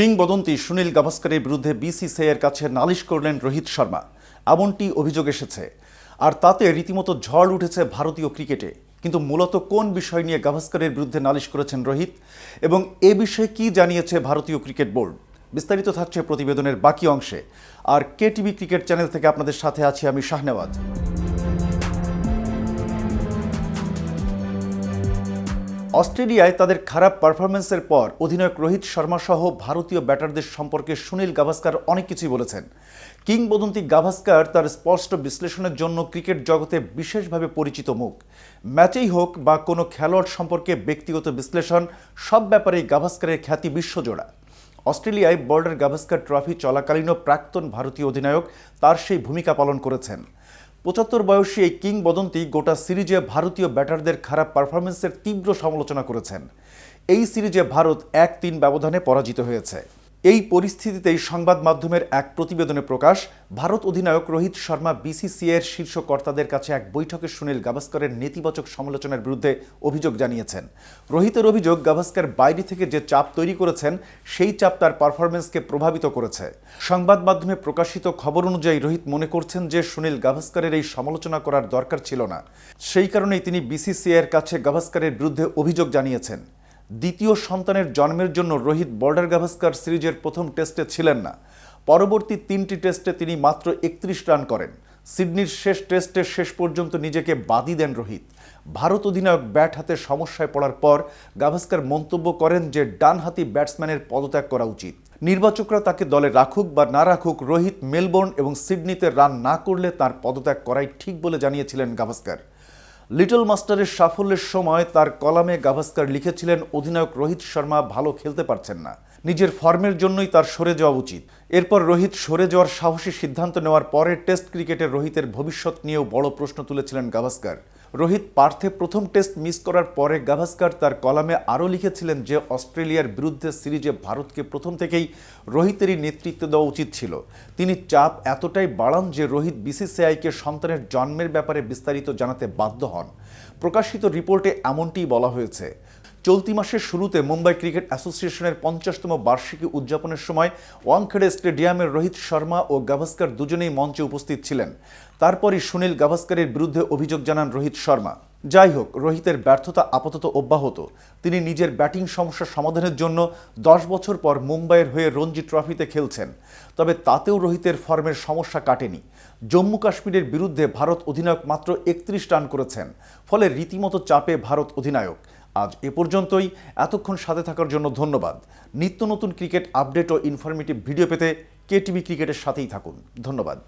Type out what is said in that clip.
কিংবদন্তি সুনীল গাভাস্করের বিরুদ্ধে বিসিসিআইয়ের কাছে নালিশ করলেন রোহিত শর্মা। এমনটি অভিযোগ এসেছে। আর তাতে রীতিমতো ঝড় উঠেছে ভারতীয় ক্রিকেটে। কিন্তু মূলত কোন বিষয় নিয়ে গাভাস্করের বিরুদ্ধে নালিশ করেছেন রোহিত? এবং এ বিষয়ে কি জানিয়েছে ভারতীয় ক্রিকেট বোর্ড? বিস্তারিত থাকছে প্রতিবেদনের বাকি অংশে। আর কে টিভি ক্রিকেট চ্যানেল থেকে আপনাদের সাথে আছি আমি শাহনেওয়াজ। অস্ট্রেলিয়ায় তাদের খারাপ পারফরমেন্সের পর অধিনায়ক রোহিত শর্মা সহ ভারতীয় ব্যাটারদের সম্পর্কে সুনীল গাভাস্কার অনেক কিছুই বলেছেন। কিংবদন্তি গাভাস্কার তার স্পষ্ট বিশ্লেষণের জন্য ক্রিকেট জগতে বিশেষভাবে পরিচিত মুখ। ম্যাচেই হোক বা কোনো খেলোয়াড় সম্পর্কে ব্যক্তিগত বিশ্লেষণ, সব ব্যাপারেই গাভাস্কারের খ্যাতি বিশ্বজোড়া। অস্ট্রেলিয়ায় বর্ডার গাভাস্কার ট্রফি চলাকালীনও প্রাক্তন ভারতীয় অধিনায়ক তার সেই ভূমিকা পালন করেছেন। পঁচাত্তর বয়সী এই কিংবদন্তি গোটা সিরিজে ভারতীয় ব্যাটারদের খারাপ পারফরমেন্সের তীব্র সমালোচনা করেছেন। এই সিরিজে ভারত এক তিন ব্যবধানে পরাজিত হয়েছে। এই পরিস্থিতিতেই সংবাদ মাধ্যমের এক প্রতিবেদনে প্রকাশ, ভারত অধিনায়ক রোহিত শর্মা বিসিসিআইয়ের শীর্ষ কর্তাদের কাছে এক বৈঠকে সুনীল গাভাস্করের নেতিবাচক সমালোচনার বিরুদ্ধে অভিযোগ জানিয়েছেন। রোহিতের অভিযোগ, গাভাস্কর বাইরে থেকে যে চাপ তৈরি করেছেন, সেই চাপ তার পারফরমেন্সকে প্রভাবিত করেছে। সংবাদ মাধ্যমে প্রকাশিত খবর অনুযায়ী রোহিত মনে করছেন যে সুনীল গাভাস্করের এই সমালোচনা করার দরকার ছিল না। সেই কারণেই তিনি বিসিসিআইয়ের কাছে গাভাস্করের বিরুদ্ধে অভিযোগ জানিয়েছেন। দ্বিতীয় সন্তানের জন্মের জন্য রোহিত বর্ডার গাভাস্কার সিরিজের প্রথম টেস্টে ছিলেন না। পরবর্তী তিনটি টেস্টে তিনি মাত্র একত্রিশ রান করেন। সিডনির শেষ টেস্টে শেষ পর্যন্ত নিজেকে বাদই দেন রোহিত। ভারত অধিনায়ক ব্যাট হাতে সমস্যায় পড়ার পর গাভাস্কার মন্তব্য করেন যে ডানহাতি ব্যাটসম্যানের পদত্যাগ করা উচিত। নির্বাচকরা তাকে দলে রাখুক বা না রাখুক, রোহিত মেলবোর্ন এবং সিডনিতে রান না করলে তার পদত্যাগ করাই ঠিক বলে জানিয়েছিলেন গাভাস্কার। লিটল মাস্টারের সাফল্যের সময় তার কলামে গাভাস্কার লিখেছিলেন অধিনায়ক রোহিত শর্মা, ভালো খেলতে পারছেন না। নিজের ফর্মের জন্যই তার সরে যাওয়া উচিত। এরপর রোহিত সরে যাওয়ার সাহসী সিদ্ধান্ত নেওয়ার পরে টেস্ট ক্রিকেটে রোহিতের ভবিষ্যৎ নিয়েও বড় প্রশ্ন তুলেছিলেন গাভাস্কার। রোহিত পার্থে প্রথম টেস্ট মিস করার পরে গাভাস্কার তার কলামে আরও লিখেছিলেন যে অস্ট্রেলিয়ার বিরুদ্ধে সিরিজে ভারতকে প্রথম থেকেই রোহিতেরই নেতৃত্ব দেওয়া উচিত ছিল। তিনি চাপ এতটাই বাড়ান যে রোহিত বিসিসিআইকে সন্তানের জন্মের ব্যাপারে বিস্তারিত জানাতে বাধ্য হন। প্রকাশিত রিপোর্টে এমনটিই বলা হয়েছে। চলতি মাসের শুরুতে মুম্বাই ক্রিকেট অ্যাসোসিয়েশনের পঞ্চাশতম বার্ষিকী উদযাপনের সময় ওয়াংখেড়ে স্টেডিয়ামের রোহিত শর্মা ও গাভাস্কর দুজনেই মঞ্চে উপস্থিত ছিলেন। তারপরই সুনীল গাভাস্করের বিরুদ্ধে অভিযোগ জানান রোহিত শর্মা। যাই হোক, রোহিতের ব্যর্থতা আপাতত অব্যাহত। তিনি নিজের ব্যাটিং সমস্যার সমাধানের জন্য দশ বছর পর মুম্বাইয়ের হয়ে রঞ্জি ট্রফিতে খেলছেন। তবে তাতেও রোহিতের ফর্মের সমস্যা কাটেনি। জম্মু কাশ্মীরের বিরুদ্ধে ভারত অধিনায়ক মাত্র একত্রিশ রান করেছেন। ফলে রীতিমতো চাপে ভারত অধিনায়ক। আজ এ পর্যন্তই। এতক্ষণ সাথে থাকার জন্য ধন্যবাদ। নিত্য নতুন ক্রিকেট আপডেট ও ইনফরমেটিভ ভিডিও পেতে কে টিভি ক্রিকেটের সাথেই থাকুন। ধন্যবাদ।